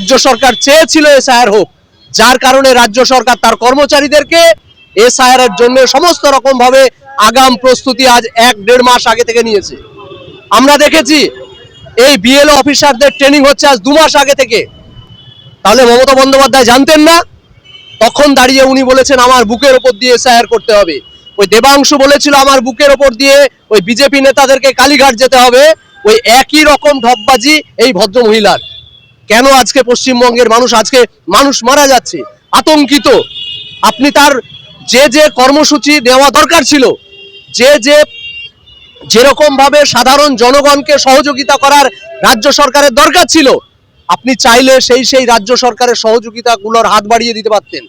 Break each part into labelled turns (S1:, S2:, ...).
S1: রাজ্য সরকার চেয়েছিল এসআইআর হোক, যার কারণে রাজ্য সরকার তার কর্মচারীদেরকে এসআইআর এর জন্য সমস্ত রকম ভাবে আগাম প্রস্তুতি আজ এক দেড় মাস আগে থেকে নিয়েছে। আমরা দেখেছি, এই বিএলও অফিসারদের ট্রেনিং হচ্ছে আজ দু মাস আগে থেকে। তাহলে মমতা বন্দ্যোপাধ্যায় জানতেন না? তখন দাঁড়িয়ে উনি বলেছেন, আমার বুকের ওপর দিয়ে এসআইআর করতে হবে। ওই দেবাংশু বলেছিল, আমার বুকের ওপর দিয়ে ওই বিজেপি নেতাদেরকে কালীঘাট যেতে হবে। ওই একই রকম ঢপবাজি এই ভদ্র মহিলার কেন আজকে পশ্চিমবঙ্গের মানুষ, আজকে মানুষ মারা যাচ্ছে? আতঙ্কিত। আপনি তার যে যে কর্মসূচি দেওয়া দরকার ছিল, যে যে যেরকম ভাবে সাধারণ জনগণকে সহযোগিতা করার রাজ্য সরকারের দরকার ছিল, আপনি চাইলে সেই সেই রাজ্য সরকারের সহযোগিতাগুলোর হাত বাড়িয়ে দিতে পারতেন।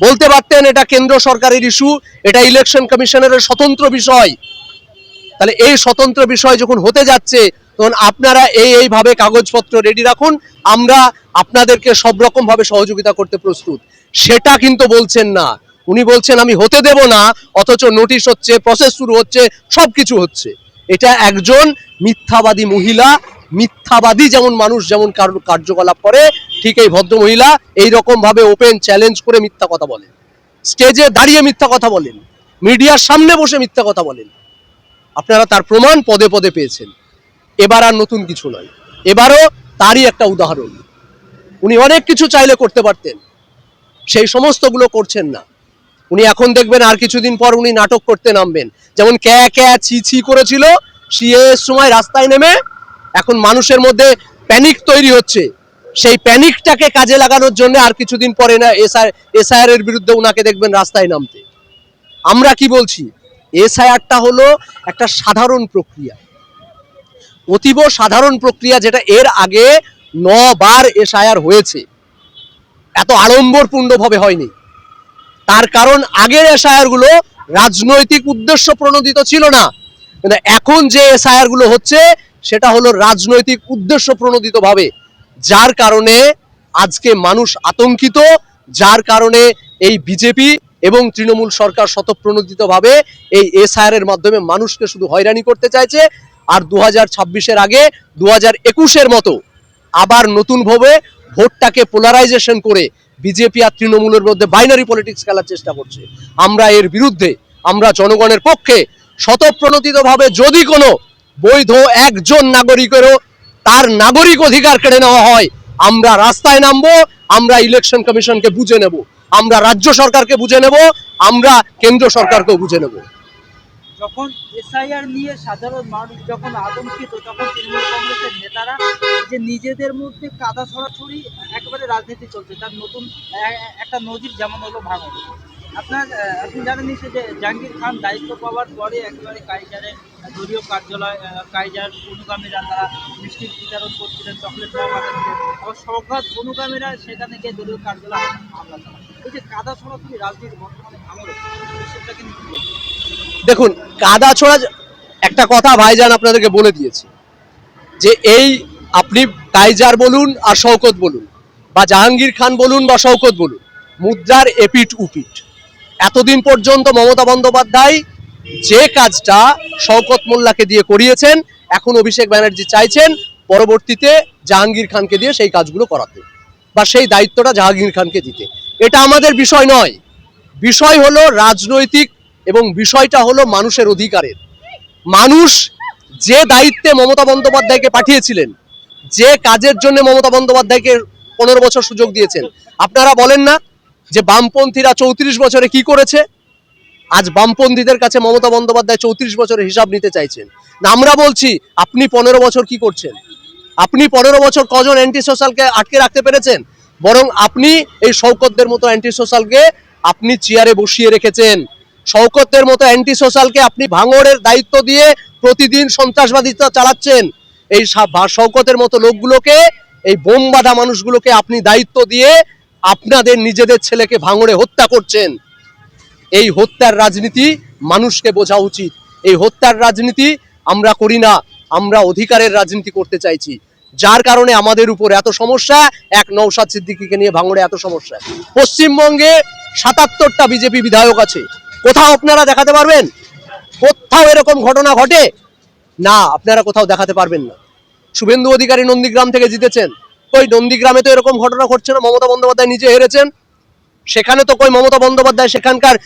S1: বলতে পারতেন, এটা কেন্দ্র সরকারের ইস্যু, এটা ইলেকশন কমিশনের স্বতন্ত্র বিষয়। তাহলে এই স্বতন্ত্র বিষয় যখন হতে যাচ্ছে তখন আপনারা এই এইভাবে কাগজপত্র রেডি রাখুন। আমরা আপনাদেরকে সব রকম ভাবে সহযোগিতা করতে প্রস্তুত। সেটা কিন্তু বলছেন না। উনি বলছেন, আমি হতে দেব না, অথচ নোটিশ হচ্ছে প্রসেস শুরু হচ্ছে সব কিছু হচ্ছে। এটা একজন মিথ্যাবাদী মহিলা, মিথ্যাবাদী যেমন মানুষ, যেমন কার- কার্যকলাপ করে, ঠিক এই ভদ্র মহিলা এই রকম ভাবে ওপেন চ্যালেঞ্জ করে মিথ্যা কথা বলেন। স্টেজে দাঁড়িয়ে মিথ্যা কথা বলেন। মিডিয়ার সামনে বসে মিথ্যা কথা বলেন। আপনারা তার প্রমাণ পদে পদে পেয়েছেন। এবার আর নতুন কিছু নয়। এবারও তারই একটা উদাহরণ। উনি অনেক কিছু চাইলে করতে পারতেন। সেই সমস্তগুলো করছেন না। উনি এখন দেখবেন আর কিছুদিন পর উনি নাটক করতে নামবেন। যেমন ক্যা ক্যা ছি ছি করেছিল, সিএ এর সময় রাস্তায় নেমে এখন মানুষের মধ্যে প্যানিক তৈরি হচ্ছে। সেই প্যানিকটাকে কাজে লাগানোর জন্য আর কিছুদিন পরে না এসআই, এসআইআর এর বিরুদ্ধে উনাকে দেখবেন রাস্তায় নামতে। আমরা কি বলছি? এসআইআরটা হলো একটা সাধারণ প্রক্রিয়া। অতীব সাধারণ প্রক্রিয়া যেটা এর আগে ন বার এসআইআর হয়েছে। এত আড়ম্বরপূর্ণভাবে হয়নি। তার কারণ আগের এসআইআরগুলো রাজনৈতিক উদ্দেশ্য প্রণোদিত ছিল না। কিন্তু এখন যে এসআইআরগুলো হচ্ছে, সেটা হলো রাজনৈতিক উদ্দেশ্য প্রণোদিত ভাবে যার কারণে আজকে মানুষ আতঙ্কিত, যার কারণে এই বিজেপি এবং তৃণমূল সরকার শতপ্রণোদিত ভাবে এই এসআইআর এর মাধ্যমে মানুষকে শুধু হয়রানি করতে চাইছে আর দু হাজার ছাব্বিশের আগে দু হাজার একুশের মতো আবার নতুন ভাবে ভোটটাকে পোলারাইজেশন করে বিজেপি আর তৃণমূলের মধ্যে বাইনারি পলিটিক্স খেলার চেষ্টা করছে। আমরা এর বিরুদ্ধে, আমরা জনগণের পক্ষে শতপ্রণোদিত ভাবে যদি কোনো বৈধ একজন নাগরিকেরও তার নাগরিক অধিকার কেড়ে নেওয়া হয়, আমরা রাস্তায় নামবো, আমরা ইলেকশন কমিশনকে বুঝে নেব, আমরা রাজ্য সরকারকে বুঝে নেব, আমরা কেন্দ্র সরকারকেও বুঝে নেব।
S2: যখন এসআইআর নিয়ে সাধারণ মানুষ যখন আতঙ্কিত, তখন তৃণমূল কংগ্রেসের নেতারা যে নিজেদের মধ্যে কাদা ছড়াছড়ি একেবারে রাজনীতি চলছে, তার নতুন একটা নজির যেমন হলো ভাঙন। আপনার আপনি জানেন যে জাহাঙ্গীর খান দায়িত্ব পাওয়ার পরে একেবারে কাইজারে দলীয় কার্যালয় কাইজার অনুগামীরা তারা মিষ্টি বিতরণ করছিলেন, চকলেট আবার অনুগামীরা সেখানে গিয়ে দলীয় কার্যালয়ে হামলা চালায় এই যে কাদা রাজনীতি বর্তমানে কিন্তু
S1: দেখুন, কাদা ছোড়া একটা কথা ভাইজান আপনাদেরকে বলে দিয়েছে, যে এই আপনি কাইজার বলুন আর শওকত বলুন, বা জাহাঙ্গীর খান বলুন বা শওকত বলুন, মুদ্রার এপিট উপিট এতদিন পর্যন্ত মমতা বন্দ্যোপাধ্যায় যে কাজটা শওকত মোল্লাকে দিয়ে করিয়েছেন, এখন অভিষেক ব্যানার্জি চাইছেন পরবর্তীতে জাহাঙ্গীর খানকে দিয়ে সেই কাজগুলো করাতে বা সেই দায়িত্বটা জাহাঙ্গীর খানকে দিতে। এটা আমাদের বিষয় নয়। বিষয় হলো রাজনৈতিক এবং বিষয়টা হলো মানুষের অধিকারের। মানুষ যে দায়িত্বে মমতা বন্দ্যোপাধ্যায়কে পাঠিয়েছিলেন, যে কাজের জন্য মমতা বন্দ্যোপাধ্যায়কে পনেরো বছর সুযোগ দিয়েছেন, আপনারা বলেন না যে বামপন্থীরা চৌত্রিশ বছরে কি করেছে? আজ বামপন্থীদের কাছে মমতা বন্দ্যোপাধ্যায় চৌত্রিশ বছরের হিসাব নিতে চাইছেন। না, আমরা বলছি, আপনি পনেরো বছর কি করছেন? আপনি পনেরো বছর কজন অ্যান্টি সোশ্যালকে আটকে রাখতে পেরেছেন? বরং আপনি এই শৌকতদের মতো অ্যান্টি সোশ্যালকে আপনি চেয়ারে বসিয়ে রেখেছেন। শৌকতদের মতো অ্যান্টি সোশ্যালকে আপনি ভাঙড়ের দায়িত্ব দিয়ে প্রতিদিন সন্ত্রাসবাদিতা চালাচ্ছেন। এই শওকতের মতো লোকগুলোকে, এই বোম বাঁধা মানুষগুলোকে আপনি দায়িত্ব দিয়ে আপনাদের নিজেদের ছেলেকে ভাঙড়ে হত্যা করছেন। এই হত্যার রাজনীতি মানুষকে বোঝা উচিত। এই হত্যার রাজনীতি আমরা করি না, আমরা অধিকারের রাজনীতি করতে চাইছি। যার কারণে আমাদের উপর এত সমস্যা, এক নৌসাদ সিদ্দিকিকে নিয়ে ভাঙড়ে এত সমস্যা। পশ্চিমবঙ্গে সাতাত্তরটা বিজেপি বিধায়ক আছে। কোথাও আপনারা দেখাতে পারবেন? কোথাও এরকম ঘটনা ঘটে? না, আপনারা কোথাও দেখাতে পারবেন না। শুভেন্দু অধিকারী নন্দীগ্রাম থেকে জিতেছেন। কই নন্দীগ্রামে তো এরকম ঘটনা ঘটছে না? মমতা বন্দ্যোপাধ্যায় নিজে হেরেছেন। সেখানে তো কই মমতা বন্দ্যোপাধ্যায় সেখানকার